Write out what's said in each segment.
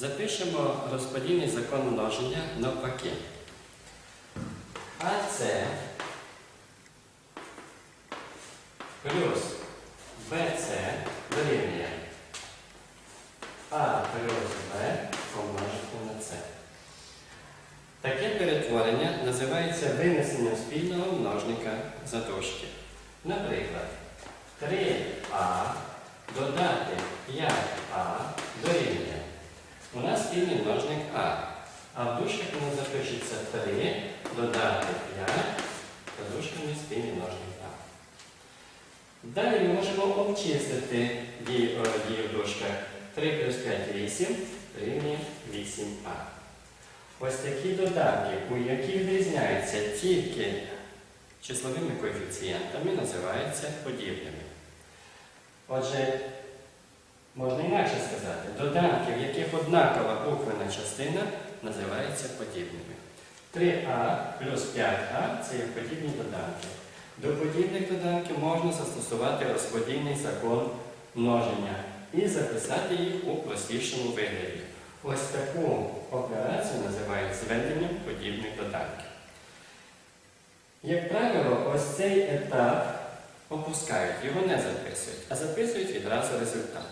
Запишемо розподільний закон множення навпаки. АЦ плюс БЦ дорівнює А плюс Б помножити на С. Таке перетворення називається винесенням спільного множника за. Наприклад, 3А додати 5А дорівнює. У нас спільний множник А. А в дужках у нас запишеться 3 додати 5, та дужками спільний множник А. Далі ми можемо обчислити дію, е, в дужках. 3 плюс 5 8 рівня 8А. Ось такі додатки, у яких відрізняються тільки числовими коефіцієнтами, називаються подібними. Отже, можна інакше сказати, додатки, яких однакова буквена частина, називаються подібними. 3а плюс 5а це є подібні доданки. До подібних доданків можна застосувати розподільний закон множення і записати їх у простішому вигляді. Ось таку операцію називають зведенням подібних доданків. Як правило, ось цей етап опускають, його не записують, а записують відразу результат.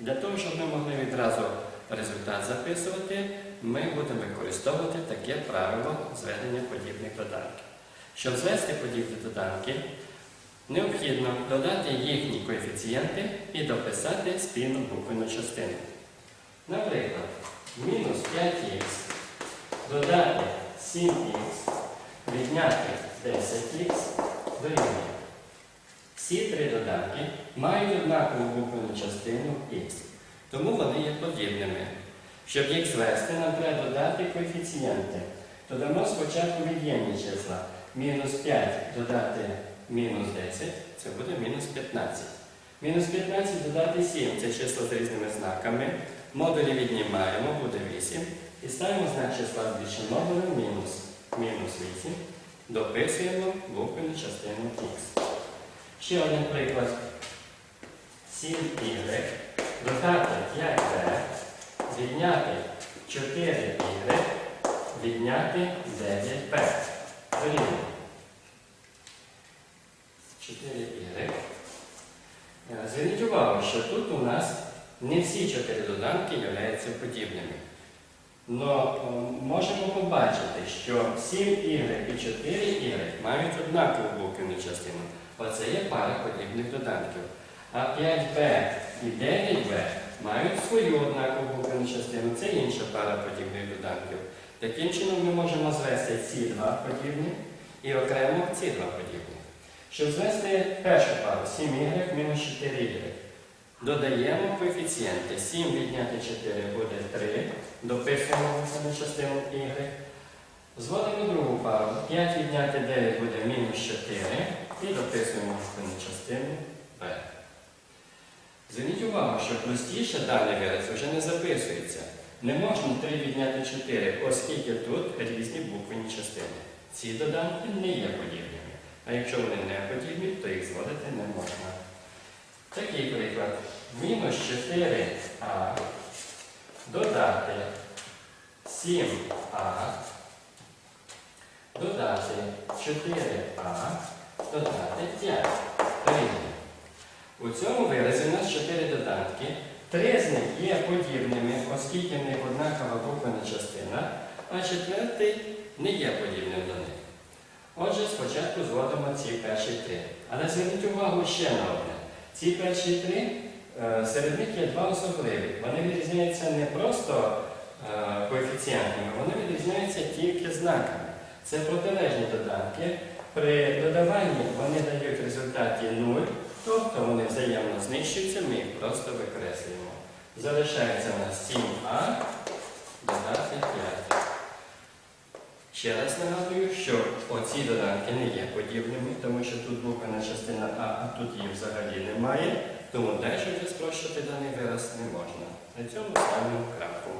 Для того, щоб ми могли відразу результат записувати, ми будемо використовувати таке правило зведення подібних доданків. Щоб звести подібні доданки, необхідно додати їхні коефіцієнти і дописати спільну буквену частину. Наприклад, мінус 5х додати 7х відняти 10х дорівнює. Всі три доданки мають однакову буквену частину х, тому вони є подібними. Щоб їх звести, нам треба додати коефіцієнти. Додамо спочатку від'ємні числа. Мінус 5 додати мінус 10 це буде мінус 15. Мінус 15 додати 7 це число з різними знаками. Модулі віднімаємо, буде 8. І ставимо знак числа з більшим модулем мінус. Мінус 8. Дописуємо буквену частину х. Ще один приклад. 7y додати 5b, відняти 4y, відняти 9b. Дорівнює. 4y. Е, Зверніть увагу, що тут у нас не всі чотири доданки являються подібними. Но е, можемо побачити, що 7y і 4y мають однакову буквену частину. Оце є пара подібних доданків. А 5b і 9b мають свою однакову буквену частину. Це інша пара подібних доданків. Таким чином ми можемо звести ці два подібні і окремо ці два подібні. Щоб звести першу пару 7y мінус 4y. Додаємо коефіцієнти. 7 відняти 4 буде 3. Дописуємо на частину y. Зводимо другу пару. 5 відняти 9 буде мінус 4. І дописуємо на частину увагу, що простіше даний вираз вже не записується. Не можна 3 відняти 4, оскільки тут різні буквені частини. Ці доданки не є подібними. А якщо вони не подібні, то їх зводити не можна. Такий приклад. Мінус 4а додати 7а, додати 4а, додати 5. Дорівнює. У цьому виразі у нас 4 додатки. Три з них є подібними, оскільки в них однакова буквена частина, а четвертий не є подібним до них. Отже, спочатку зводимо ці перші три. Але зверніть увагу ще на одне. Ці перші три, е, серед них є два особливі. Вони відрізняються не просто е, коефіцієнтами, вони відрізняються тільки знаками. Це протилежні доданки. При додаванні вони дають в результаті 0, тобто вони взаємно знищуються, ми їх просто викреслюємо. Залишається у нас 7а додати 5. Ще раз нагадую, що оці доданки не є подібними, тому що тут буквена частина А, а тут її взагалі немає, тому далі вже спрощувати даний вираз не можна. На цьому ставимо крапку.